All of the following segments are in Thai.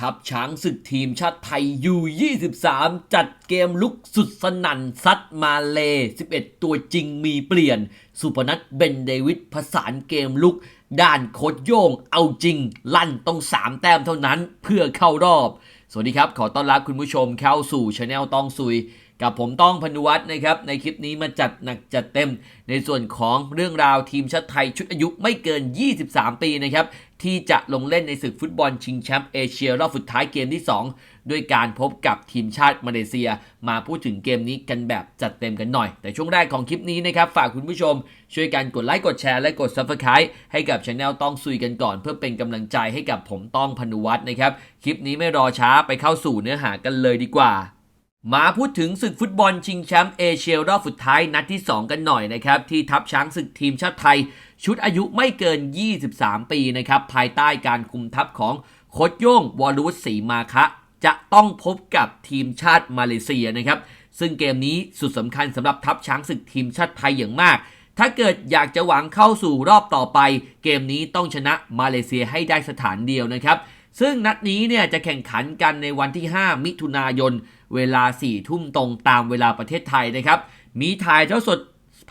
ทัพช้างศึกทีมชาติไทยยู 23 จัดเกมลุกสุดสนั่นซัดมาเล 11 ตัวจริงมีเปลี่ยน สุพนัทเบนเดวิดผสานเกมลุก ด้านโคดโยงเอาจริง ลั่นต้อง 3 แต้มเท่านั้นเพื่อเข้ารอบ สวัสดีครับ ขอต้อนรับคุณผู้ชมเข้าสู่ช anel ต้องซุย กับผมต้องพนุวัฒน์นะครับ ในคลิปนี้มาจัดหนักจัดเต็ม ในส่วนของเรื่องราวทีมชาติไทยชุดอายุไม่เกิน 23 ปีนะครับ ที่จะลงเล่นในศึกฟุตบอลชิงแชมป์เอเชียรอบสุดท้ายเกมที่ 2 ด้วยการพบกับทีมชาติมาเลเซีย มาพูดถึงเกมนี้กันแบบจัดเต็มกันหน่อย แต่ช่วงแรกของคลิปนี้นะครับ ฝากคุณผู้ชม ช่วยกันกดไลค์กดแชร์และกด Subscribe ให้กับช anel ต้องซุยกันก่อน เพื่อเป็นกำลังใจให้กับผมต้องพนุวัฒน์นะครับคลิปนี้ไม่รอช้าไปเข้าสู่เนื้อหากันเลยดีกว่า มาพูดถึงศึกฟุตบอลชิงแชมป์เอเชียรอบสุดท้ายนัดที่ 2 กันหน่อยนะครับ ที่ทัพช้างศึกทีมชาติไทย ชุดอายุไม่เกิน 23 ปีนะครับ ภายใต้การคุมทัพของโคชโย่งวอลูสศรีมาคะ จะต้องพบกับทีมชาติมาเลเซียนะครับ ซึ่งเกมนี้สุดสำคัญสำหรับทัพช้างศึกทีมชาติไทยอย่างมาก ถ้าเกิดอยากจะหวังเข้าสู่รอบต่อไป เกมนี้ต้องชนะมาเลเซียให้ได้สถานเดียวนะครับ ซึ่งนัดนี้เนี่ยจะแข่งขันกันในวันที่ 5 มิถุนายน เวลา 4 ทุ่มตรงตามเวลาประเทศไทยนะครับ มีถ่ายเท่าสด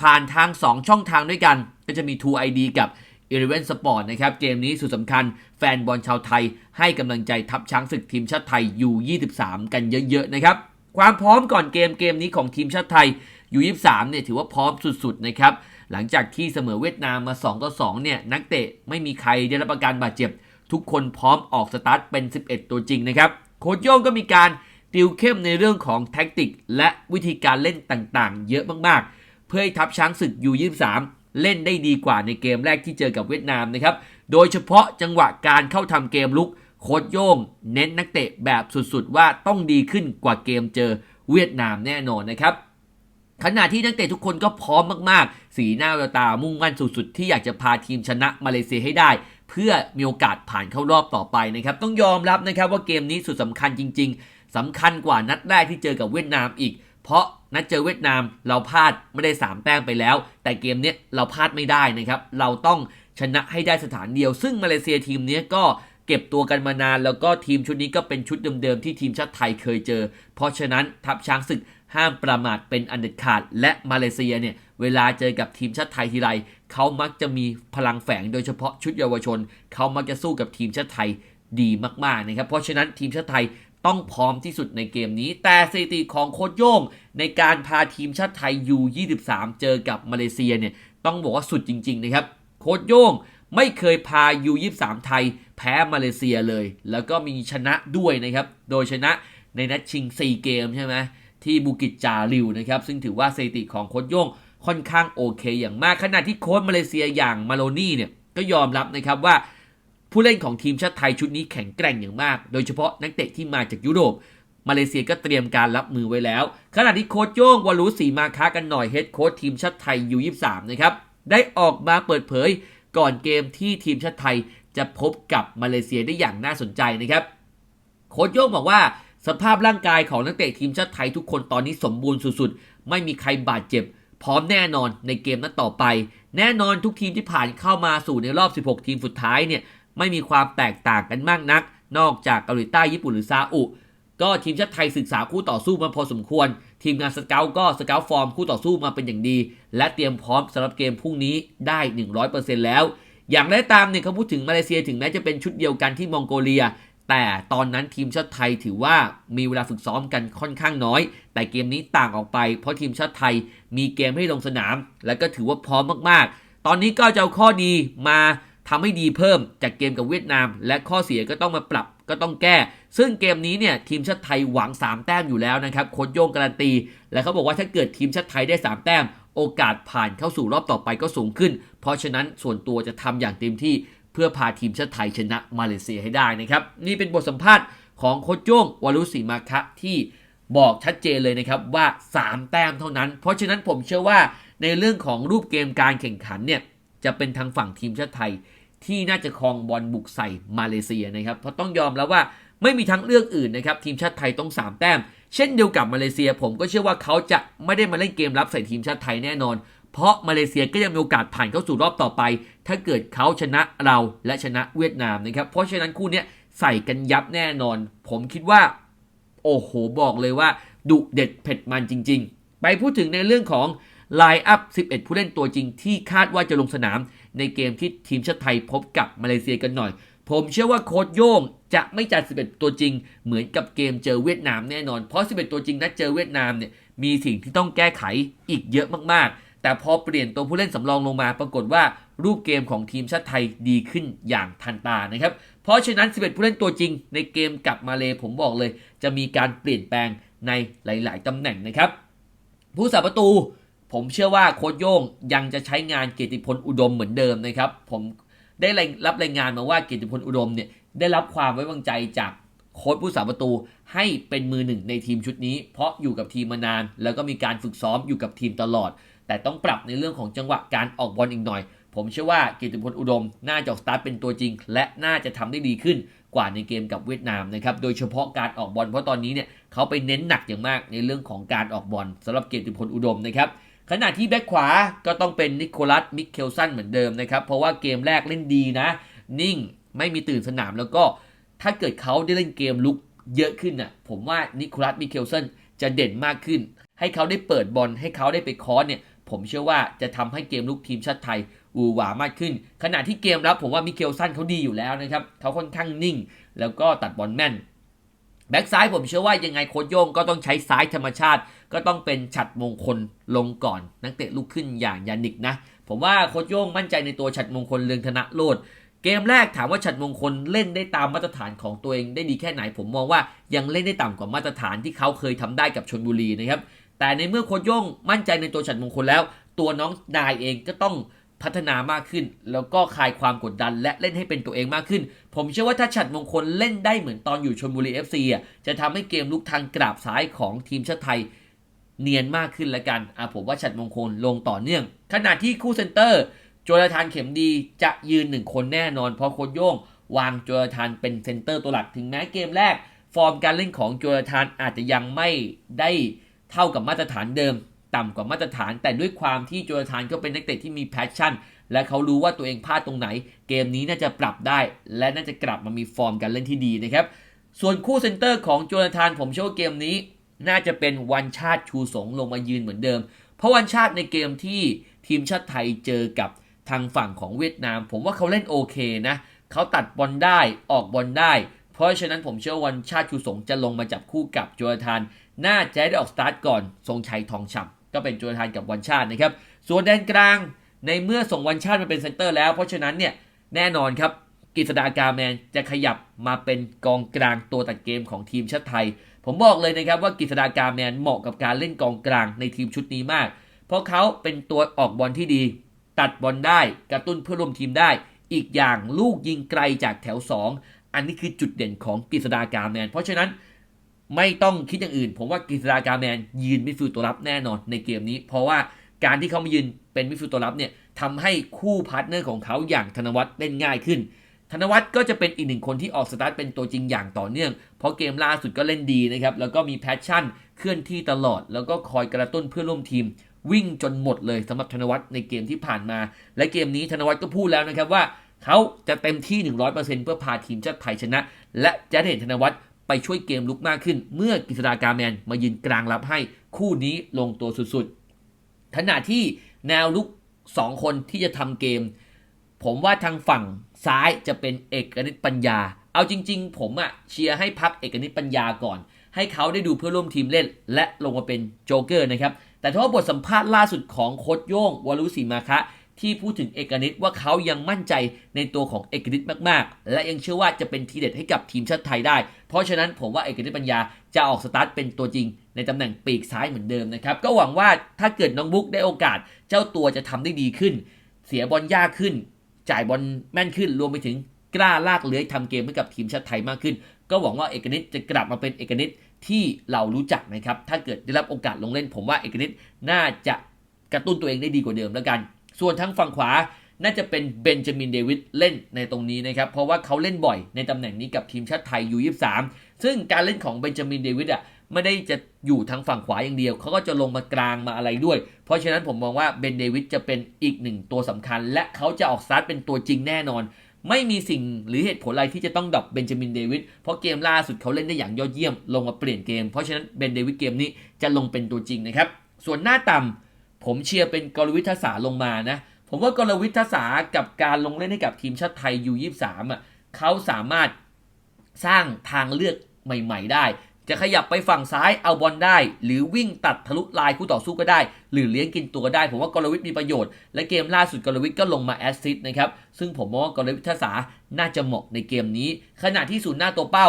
ผ่านทาง 2 ช่องทางด้วยกัน ก็จะมี True ID กับ e l e v e n Sport นะครับ เกมนี้สุดสำคัญแฟนบอลชาวไทย ให้กำลังใจทัพช้างศึกทีมชาติไทยยู่23กันเยอะ ๆ นะครับ ความพร้อมก่อนเกมเกมนี้ของทีมชาติไทยยู่23เนี่ยถือว่าพร้อมสุด ๆ นะครับ หลังจากที่เสมอเวียดนามมา2ต่อ2เนี่ยนักเตะไม่มีใครได้รับอาการบาดเจ็บ ทุกคนพร้อมออกสตาร์ทเป็น 11 ตัวจริงนะครับ โค้ชโย่งก็มีการติวเข้มในเรื่องของแท็กติก และวิธีการเล่นต่างๆ เยอะมากๆ เพื่อให้ทัพช้างศึกยู23เล่นได้ดีกว่าในเกมแรกที่เจอกับเวียดนามนะครับ โดยเฉพาะจังหวะการเข้าทำเกมลุก โค้ชโย่งเน้นนักเตะแบบสุดๆ ว่าต้องดีขึ้นกว่าเกมเจอเวียดนามแน่นอนนะครับขณะที่นักเตะทุกคนก็พร้อมมากๆ สีหน้าตามุ่งมั่นสุดๆ ที่อยากจะพาทีมชนะมาเลเซียให้ได้ เพื่อมีโอกาสผ่านเข้ารอบต่อไปนะครับต้องยอมรับนะครับว่าเกมนี้สุดสำคัญจริง ๆสำคัญกว่านัดแรกที่เจอกับเวียดนามอีก เพราะนัดเจอเวียดนามเราพลาดไม่ได้ 3 แต้มไปแล้ว แต่เกมนี้เราพลาดไม่ได้นะครับเราต้องชนะให้ได้สถานเดียว ซึ่งมาเลเซียทีมนี้ก็เก็บตัวกันมานานแล้วก็ทีมชุดนี้ก็เป็นชุดเดิมๆที่ทีมชาติไทยเคยเจอ เพราะฉะนั้นทัพช้างศึกห้ามประมาทเป็นอันเด็ดขาด และมาเลเซียเนี่ยเวลาเจอกับทีมชาติไทยทีไร เขามักจะมีพลังแฝงโดยเฉพาะชุดเยาวชน เขามักจะสู้กับทีมชาติไทยดีมากๆนะครับ เพราะฉะนั้นทีมชาติไทยต้องพร้อมที่สุดในเกมนี้ แต่สถิติของโค้ชโย่งในการพาทีมชาติไทยยู23 เจอกับมาเลเซียเนี่ยต้องบอกว่าสุดจริง ๆ นะครับ โค้ชโย่งไม่เคยพายู23 ไทยแพ้มาเลเซียเลย แล้วก็มีชนะด้วยนะครับ โดยชนะในนัดชิง 4 เกมใช่ไหมที่บูกิจจาริวนะครับ ซึ่งถือว่าสถิติของโค้ชโย่ง ค่อนข้างโอเคอย่างมากขณะที่โค้ชมาเลเซียอย่างมาโลนี่เนี่ยก็ยอมรับนะครับว่าผู้เล่นของทีมชาติไทยชุดนี้แข็งแกร่งอย่างมาก โดยเฉพาะนักเตะที่มาจากยุโรป มาเลเซียก็เตรียมการรับมือไว้แล้ว ขณะที่โค้ชโย่งวารุสีมาค้ากันหน่อยเฮดโค้ชทีมชาติไทยยู23นะครับได้ออกมาเปิดเผยก่อนเกมที่ทีมชาติไทยจะพบกับมาเลเซียได้อย่างน่าสนใจนะครับ โค้ชโย่งบอกว่าสภาพร่างกายของนักเตะทีมชาติไทยทุกคนตอนนี้สมบูรณ์สุดๆ ไม่มีใครบาดเจ็บ พร้อมแน่นอนในเกมนัดต่อไป แน่นอนทุกทีมที่ผ่านเข้ามาสู่ในรอบ 16 ทีมสุดท้ายเนี่ยไม่มีความแตกต่างกันมากนัก นอกจากเกาหลีใต้ญี่ปุ่นหรือซาอุ ก็ทีมชาติไทยศึกษาคู่ต่อสู้มาพอสมควร ทีมงานสเกลก็สเกลฟอร์มคู่ต่อสู้มาเป็นอย่างดี และเตรียมพร้อมสำหรับเกมพรุ่งนี้ได้ 100%แล้วอย่างไรตามเนี่ยเขาพูดถึงมาเลเซียถึงแม้จะเป็นชุดเดียวกันที่มองโกเลีย แต่ตอนนั้นทีมชาติไทยถือว่ามีเวลาฝึกซ้อมกันค่อนข้างน้อย แต่เกมนี้ต่างออกไป เพราะทีมชาติไทยมีเกมให้ลงสนาม และก็ถือว่าพร้อมมากๆ ตอนนี้ก็จะเอาข้อดีมาทำให้ดีเพิ่มจากเกมกับเวียดนาม และข้อเสียก็ต้องมาปรับก็ต้องแก้ ซึ่งเกมนี้เนี่ยทีมชาติไทยหวัง 3 แต้มอยู่แล้วนะครับโค้ชโย่งการันตี และเขาบอกว่าถ้าเกิดทีมชาติไทยได้ 3 แต้ม โอกาสผ่านเข้าสู่รอบต่อไปก็สูงขึ้น เพราะฉะนั้นส่วนตัวจะทำอย่างเต็มที่ พื่อพาทีมชาติไทยชนะมาเลเซียให้ได้นะครับ นี่เป็นบทสัมภาษณ์ของโค้ชโย่งวารุสีมาคะที่บอกชัดเจนเลยนะครับว่า 3 แต้มเท่านั้น เพราะฉะนั้นผมเชื่อว่าในเรื่องของรูปเกมการแข่งขันเนี่ยจะเป็นทางฝั่งทีมชาติไทย ที่น่าจะครองบอลบุกใส่มาเลเซียนะครับเพราะต้องยอมแล้วว่าไม่มีทางเลือกอื่นนะครับทีมชาติไทยต้อง 3 แต้ม เช่นเดียวกับมาเลเซีย ผมก็เชื่อว่าเขาจะไม่ได้มาเล่นเกมรับใส่ทีมชาติไทยแน่นอน เพราะมาเลเซียก็ยังมีโอกาสผ่านเข้าสู่รอบต่อไป ถ้าเกิดเขาชนะเราและชนะเวียดนามนะครับ เพราะฉะนั้นคู่นี้ใส่กันยับแน่นอน ผมคิดว่า โอ้โหบอกเลยว่า ดุเด็ดเผ็ดมันจริง ๆ ไปพูดถึงในเรื่องของไลน์อัพ 11 ผู้เล่นตัวจริงที่คาดว่าจะลงสนาม ในเกมที่ทีมชาติไทยพบกับมาเลเซียกันหน่อย ผมเชื่อว่าโค้ชโย่งจะไม่จัด 11 ตัวจริง เหมือนกับเกมเจอเวียดนามแน่นอน เพราะ 11 ตัวจริงนัดเจอเวียดนามเนี่ยมีสิ่งที่ต้องแก้ไขอีกเยอะมากๆ แต่พอเปลี่ยนตัวผู้เล่นสำรองลงมา ปรากฏว่ารูปเกมของทีมชาติไทยดีขึ้นอย่างทันตานะครับ เพราะฉะนั้น 11 ผู้เล่นตัวจริง ในเกมกับมาเลผมบอกเลย จะมีการเปลี่ยนแปลงในหลาย ๆตำแหน่งนะครับ ผู้สาประตู ผมเชื่อว่าโค้ชโย่งยังจะใช้งานเกียรติพลอุดมเหมือนเดิมนะครับ ผมได้รับรายงานมาว่าเกียรติพลอุดมเนี่ยได้รับความไว้วางใจจากโค้ชผู้สาประตูให้เป็นมือหนึ่งในทีมชุดนี้ เพราะอยู่กับทีมมานาน แล้วก็มีการฝึกซ้อมอยู่กับทีมตลอด แต่ต้องปรับในเรื่องของจังหวะการออกบอลอีกหน่อย ผมเชื่อว่าเกียรติพลอุดม น่าจะสตาร์ทเป็นตัวจริง และน่าจะทำได้ดีขึ้นกว่าในเกมกับเวียดนามนะครับโดยเฉพาะการออกบอลเพราะตอนนี้เนี่ยเขาไปเน้นหนักอย่างมากในเรื่องของการออกบอลสำหรับเกียรติพลอุดมนะครับขณะที่แบ็คขวาก็ต้องเป็นนิโคลัสมิเคลสันเหมือนเดิมนะครับเพราะว่าเกมแรกเล่นดีนะ นิ่งไม่มีตื่นสนามแล้วก็ถ้าเกิดเขาได้เล่นเกมลุกเยอะขึ้นน่ะผมว่านิโคลัสมิเคลสันจะเด่นมากขึ้น ให้เขาได้เปิดบอลให้เขาได้ไปคอร์สเนี่ย ผมเชื่อว่าจะทำให้เกมลุกทีมชาติไทยอูหวามากขึ้น ขณะที่เกมรับผมว่ามิเคลสันเขาดีอยู่แล้วนะครับเขาค่อนข้างนิ่ง แล้วก็ตัดบอลแม่นแบ็กซ้ายผมเชื่อว่ายังไงโค้ชโย่งก็ต้องใช้ซ้ายธรรมชาติ ก็ต้องเป็นฉัดมงคลลงก่อน นักเตะลุกขึ้นอย่างยานิกนะ ผมว่าโค้ชโย่งมั่นใจในตัวฉัดมงคลเรืองธนโรดเกมแรกถามว่าฉัดมงคลเล่นได้ตามมาตรฐานของตัวเองได้ดีแค่ไหน ผมมองว่ายังเล่นได้ต่ำกว่ามาตรฐานที่เขาเคยทำได้กับชนบุรีนะครับ แต่ในเมื่อโค้ชโย่งมั่นใจในตัวฉัดมงคลแล้ว ตัวน้องนายเองก็ต้องพัฒนามากขึ้น แล้วก็คลายความกดดัน และเล่นให้เป็นตัวเองมากขึ้น ผมเชื่อว่าถ้าฉัดมงคลเล่นได้เหมือนตอนอยู่ชนบุรี FC อะจะทำให้เกมลุกทางกราบซ้ายของทีมชาติไทยเนียนมากขึ้นละกันอะผมว่าฉัดมงคลลงต่อเนื่อง ขณะที่คู่เซนเตอร์โจนาธานเข็มดีจะยืนหนึ่งคนแน่นอน เพราะโคโย่งวางโจนาธานเป็นเซนเตอร์ตัวหลักถึงแม้เกมแรก ฟอร์มการเล่นของโจนาธานอาจจะยังไม่ได้ เท่ากับมาตรฐานเดิม ต่ำกว่ามาตรฐาน แต่ด้วยความที่โจนาธานก็เป็นนักเตะที่มีแพชชั่น และเขารู้ว่าตัวเองพลาดตรงไหน เกมนี้น่าจะปรับได้ และน่าจะกลับมามีฟอร์มการเล่นที่ดีนะครับ ส่วนคู่เซนเตอร์ของโจนาธานผมเชื่อว่าเกมนี้ น่าจะเป็นวันชาติชูสงลงมายืนเหมือนเดิม เพราะวันชาติในเกมที่ทีมชาติไทยเจอกับทางฝั่งของเวียดนาม ผมว่าเขาเล่นโอเคนะเขาตัดบอลได้ออกบอลได้ เพราะฉะนั้นผมเชื่อวันชาติชูสงจะลงมาจับคู่กับโจนาธาน น่าจะได้ออกสตาร์ทก่อนทรงชัยทองฉ่ำก็เป็นโจนาธานกับวันชาตินะครับ ส่วนแดนกลางในเมื่อส่งวันชาติมาเป็นเซนเตอร์แล้ว เพราะฉะนั้นเนี่ยแน่นอนครับกฤษดากาแมนจะขยับมาเป็นกองกลางตัวตัดเกมของทีมชาติไทย ผมบอกเลยนะครับว่ากฤษดากาแมนเหมาะกับการเล่นกองกลางในทีมชุดนี้มาก เพราะเขาเป็นตัวออกบอลที่ดี ตัดบอลได้กระตุ้นเพื่อร่วมทีมได้ อีกอย่างลูกยิงไกลจากแถว 2 อันนี้คือจุดเด่นของกฤษดากาแมน เพราะฉะนั้นไม่ต้องคิดอย่างอื่น ผมว่ากฤษดากาแมนยืนมิดฟิลด์ตัวรับแน่นอนในเกมนี้ เพราะว่าการที่เขามายืนเป็นมิดฟิลด์ตัวรับเนี่ยทำให้คู่พาร์ทเนอร์ของเขาอย่างธนวัฒน์เล่นง่ายขึ้น ธนวัฒน์ก็จะเป็นอีกหนึ่งคนที่ออกสตาร์ทเป็นตัวจริงอย่างต่อเนื่อง เพราะเกมล่าสุดก็เล่นดีนะครับ แล้วก็มีแพชชั่นเคลื่อนที่ตลอด แล้วก็คอยกระตุ้นเพื่อร่วมทีม วิ่งจนหมดเลยสำหรับธนวัฒน์ในเกมที่ผ่านมา และเกมนี้ธนวัฒน์ก็พูดแล้วนะครับว่า เขาจะเต็มที่ 100%เพื่อพาทีมชาติไทยชนะ และจะได้เห็นธนวัฒน์ไปช่วยเกมลุกมากขึ้น เมื่อกฤษดากาแมนมายืนกลางรับให้คู่นี้ลงตัวสุดๆขณะที่แนวลุก 2 คนที่จะทำเกม ผมว่าทางฝั่งซ้ายจะเป็นเอกนิตปัญญา เอาจริง ๆ ผมอะเชียร์ให้พักเอกนิตปัญญาก่อน ให้เขาได้ดูเพื่อร่วมทีมเล่น และลงมาเป็นโจเกอร์นะครับแต่ถ้าว่าบทสัมภาษณ์ล่าสุดของโค้ชโย่งวรุษีมาคะ ที่พูดถึงเอกนิตว่าเขายังมั่นใจในตัวของเอกนิตมากๆ และยังเชื่อว่าจะเป็นทีเด็ดให้กับทีมชาติไทยได้ เพราะฉะนั้นผมว่าเอกนิตปัญญาจะออกสตาร์ทเป็นตัวจริง ในตำแหน่งปีกซ้ายเหมือนเดิมนะครับ ก็หวังว่าถ้าเกิดน้องบุ๊กได้โอกาส เจ้าตัวจะทำได้ดีขึ้น เสียบอลยากขึ้น จ่ายบอลแม่นขึ้นรวมไปถึงกล้าลากเลื้อยทำเกมให้กับทีมชาติไทยมากขึ้น ก็หวังว่าเอกนิตจะกลับมาเป็นเอกนิตที่เรารู้จักนะครับถ้าเกิดได้รับโอกาสลงเล่น ผมว่าเอกนิตน่าจะกระตุ้นตัวเองได้ดีกว่าเดิมแล้วกัน ส่วนทั้งฝั่งขวาน่าจะเป็นเบนจามินเดวิดเล่นในตรงนี้นะครับ เพราะว่าเขาเล่นบ่อยในตำแหน่งนี้กับทีมชาติไทยยู23ซึ่งการเล่นของเบนจามินเดวิดอะไม่ได้จะอยู่ทางฝั่งขวาอย่างเดียว เขาก็จะลงมากลางมาอะไรด้วย เพราะฉะนั้นผมมองว่าเบนเดวิดจะเป็นอีกหนึ่งตัวสำคัญ และเขาจะออกสตาร์ทเป็นตัวจริงแน่นอน ไม่มีสิ่งหรือเหตุผลอะไรที่จะต้องดรอปเบนจามินเดวิดเพราะเกมล่าสุดเขาเล่นได้อย่างยอดเยี่ยม ลงมาเปลี่ยนเกม เพราะฉะนั้นเบนเดวิดเกมนี้จะลงเป็นตัวจริงนะครับ ส่วนหน้าต่ำ ผมเชียร์เป็นกรวิทยาศาลงมานะ ผมว่ากรวิทยาศากับการลงเล่นให้กับทีมชาติไทยยู23อะเขาสามารถสร้างทางเลือกใหม่ ๆ ได้ จะขยับไปฝั่งซ้ายเอาบอลได้ หรือวิ่งตัดทะลุลายคู่ต่อสู้ก็ได้ หรือเลี้ยงกินตัวก็ได้ ผมว่ากรวิทย์มีประโยชน์ และเกมล่าสุดกรวิทย์ก็ลงมาแอสซิสต์นะครับ ซึ่งผมมองว่ากรวิทยาศาน่าจะเหมาะในเกมนี้ ขณะที่ศูนย์หน้าตัวเป้า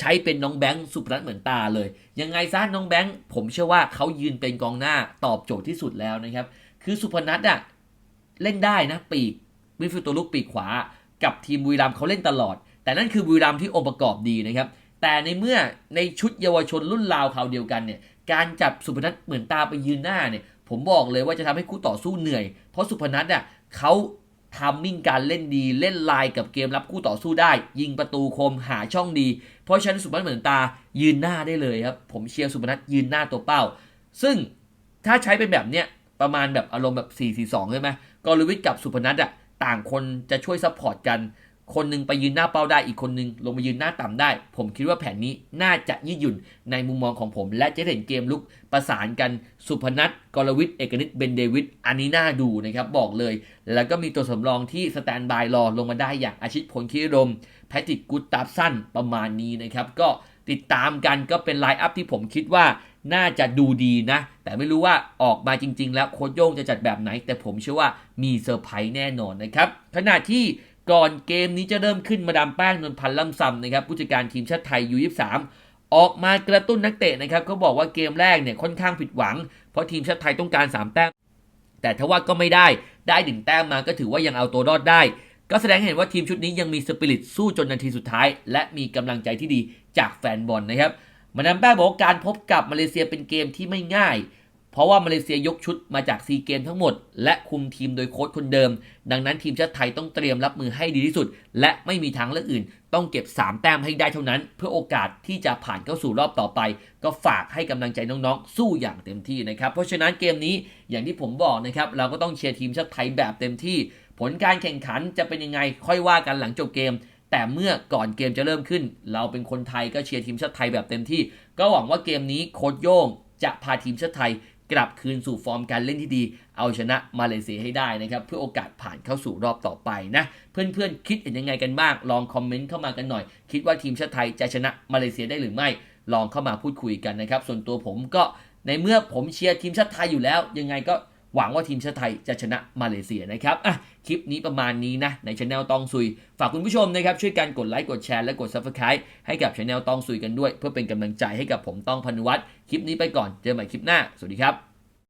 ใช้เป็นน้องแบงค์สุพนัทเหมือนตาเลย ยังไงซะน้องแบงค์ผมเชื่อว่าเขายืนเป็นกองหน้าตอบโจทย์ที่สุดแล้วนะครับ คือสุพนัทอะเล่นได้นะปีกมิดฟิลด์ตัวลุกปีกขวา กับทีมบุรีรัมเขาเล่นตลอด แต่นั่นคือบุรีรัมที่องค์ประกอบดีนะครับ แต่ในเมื่อในชุดเยาวชนรุ่นราวคราวเดียวกันเนี่ยการจับสุพนัทเหมือนตาไปยืนหน้าเนี่ยผมบอกเลยว่าจะทำให้คู่ต่อสู้เหนื่อย เพราะสุพนัทอะเขา ทามมิ่งการเล่นดีเล่นลายกับเกมรับคู่ต่อสู้ได้ ยิงประตูคมหาช่องดี เพราะฉะนั้นสุพนัทเหมือนตายืนหน้าได้เลยครับ ผมเชียร์สุพนัทยืนหน้าตัวเป้า ซึ่งถ้าใช้เป็นแบบเนี้ยประมาณแบบอารมณ์แบบ 4-4-2ใช่ไหมกอลวิทกับสุพนัทอะต่างคนจะช่วยซัพพอร์ตกัน คนหนึงไปยืนหน้าเป้าได้อีกคนหนึงลงมายืนหน้าต่ำได้ ผมคิดว่าแผนนี้น่าจะยืดหยุ่นในมุมมองของผม และจะเห็นเกมลุกประสานกันสุพนัทกรวิทย์เอกนิตเบนเดวิดอันนี้น่าดูนะครับบอกเลย แล้วก็มีตัวสำรองที่สแตนบายรอลงมาได้อย่างอาชิตพลคิรมแพทริกกุตตาสั้นประมาณนี้นะครับก็ติดตามกันก็เป็นไลน์อัพที่ผมคิดว่าน่าจะดูดีนะ แต่ไม่รู้ว่าออกมาจริง ๆ แล้วโค้ชโย่งจะจัดแบบไหน แต่ผมเชื่อว่ามีเซอร์ไพรส์แน่นอนนะครับขณะที่ ก่อนเกมนี้จะเริ่มขึ้นมาดามแป้งนนพันธ์ล่ำซำนะครับผู้จัดการทีมชาติไทยยู23ออกมากระตุ้นนักเตะนะครับเขาบอกว่าเกมแรกเนี่ยค่อนข้างผิดหวัง เพราะทีมชาติไทยต้องการ 3 แต้ม แต่ถ้าว่าก็ไม่ได้ได้ดึงแต้มมาก็ถือว่ายังเอาตัวรอดได้ ก็แสดงให้เห็นว่าทีมชุดนี้ยังมีสปิริตสู้จนนาทีสุดท้าย และมีกำลังใจที่ดีจากแฟนบอลนะครับมาดามแป้งบอกการพบกับมาเลเซียเป็นเกมที่ไม่ง่าย เพราะว่ามาเลเซียยกชุดมาจากซีเกมทั้งหมด และคุมทีมโดยโค้ชคนเดิม ดังนั้นทีมชาติไทยต้องเตรียมรับมือให้ดีที่สุด และไม่มีทางเลือกอื่น ต้องเก็บ 3 แต้มให้ได้เท่านั้น เพื่อโอกาสที่จะผ่านเข้าสู่รอบต่อไป ก็ฝากให้กำลังใจน้องๆ สู้อย่างเต็มที่นะครับ เพราะฉะนั้นเกมนี้อย่างที่ผมบอกนะครับเราก็ต้องเชียร์ทีมชาติไทยแบบเต็มที่ ผลการแข่งขันจะเป็นยังไงค่อยว่ากันหลังจบเกมแต่เมื่อก่อนเกมจะเริ่มขึ้น เราเป็นคนไทยก็เชียร์ทีมชาติไทยแบบเต็มที่ ก็หวังว่าเกมนี้โค้ชโย่งจะพาทีมชาติไทย กลับคืนสู่ฟอร์มการเล่นที่ดี เอาชนะมาเลเซียให้ได้นะครับเพื่อโอกาสผ่านเข้าสู่รอบต่อไปนะเพื่อนๆคิดเห็นยังไงกันบ้างลองคอมเมนต์เข้ามากันหน่อย คิดว่าทีมชาติไทยจะชนะมาเลเซียได้หรือไม่ลองเข้ามาพูดคุยกันนะครับ ส่วนตัวผมก็ในเมื่อผมเชียร์ทีมชาติไทยอยู่แล้ว ยังไงก็ หวังว่าทีมชาติไทยจะชนะมาเลเซียนะครับอะคลิปนี้ประมาณนี้นะในช anel ตองซุย ฝากคุณผู้ชมนะครับช่วยกันกดไลค์กดแชร์และกด subscribe ให้กับช anel ตองซุยกันด้วย เพื่อเป็นกำลังใจให้กับผมต้องพนวัตรคลิปนี้ไปก่อนเจอใหม่คลิปหน้าสวัสดีครับ